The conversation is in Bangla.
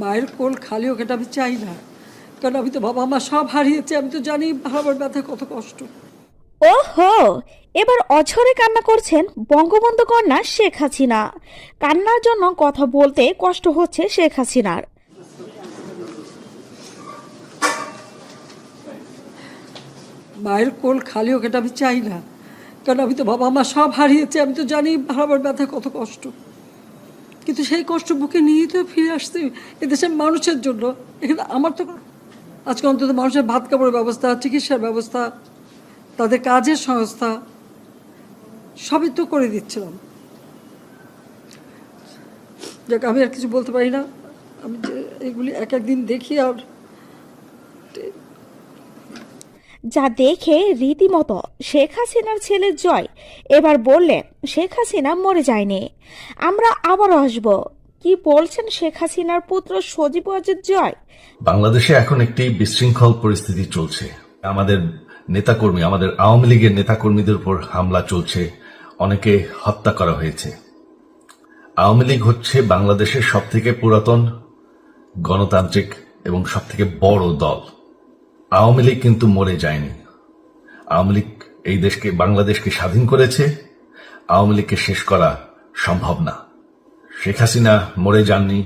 মায়ের কোল খালি হোক এটা আমি চাই না। কারণ আমি তো বাবা মা সব হারিয়েছি আমি তো জানি হারাবার ব্যথা কত কষ্ট। ওহো এবার অঝরে কান্না করছেন বঙ্গবন্ধু কন্যা শেখ হাসিনা। কান্নার জন্য কথা বলতে কষ্ট হচ্ছে শেখ হাসিনার। মায়ের কোল খালি হোক এটা আমি চাই না। কারণ আমি তো বাবা মা সব হারিয়েছি আমি তো জানি হারাবার ব্যথা কত কষ্ট। কিন্তু সেই কষ্ট বুকে নিয়েই তো ফিরে আসতে এদেশের মানুষের জন্য। এখানে আমার তো আজকে অন্তত মানুষের ভাত কাপড়ের ব্যবস্থা, চিকিৎসার ব্যবস্থা, তাদের কাজের সংস্থা, সবই তো করে দিচ্ছিলাম। যাক, আমি আর কিছু বলতে পারি না। আমি এগুলি এক একদিন দেখি আর যা দেখে রীতিমতো শেখ হাসিনার ছেলে জয় এবার বললেন, শেখ হাসিনা মরে যায়নি। আমরা আবার আসব। কি বলছেন শেখ হাসিনার পুত্র সজীব ওয়াজেদ জয়? বাংলাদেশে এখন একটি বিশৃঙ্খল পরিস্থিতি চলছে। আমাদের নেতাকর্মী, আমাদের আওয়ামী লীগের নেতাকর্মীদের উপর হামলা চলছে। অনেকে হত্যা করা হয়েছে। আওয়ামী লীগ হচ্ছে বাংলাদেশের সব থেকে পুরাতন গণতান্ত্রিক এবং সব থেকে বড় দল। আওয়ামী লীগ কিন্তু মরে যায়নি। আওয়ামী লীগ এই দেশকে, বাংলাদেশকে স্বাধীন করেছে। আওয়ামী লীগকে শেষ করা সম্ভব না। শেখ হাসিনা মরে যাননি।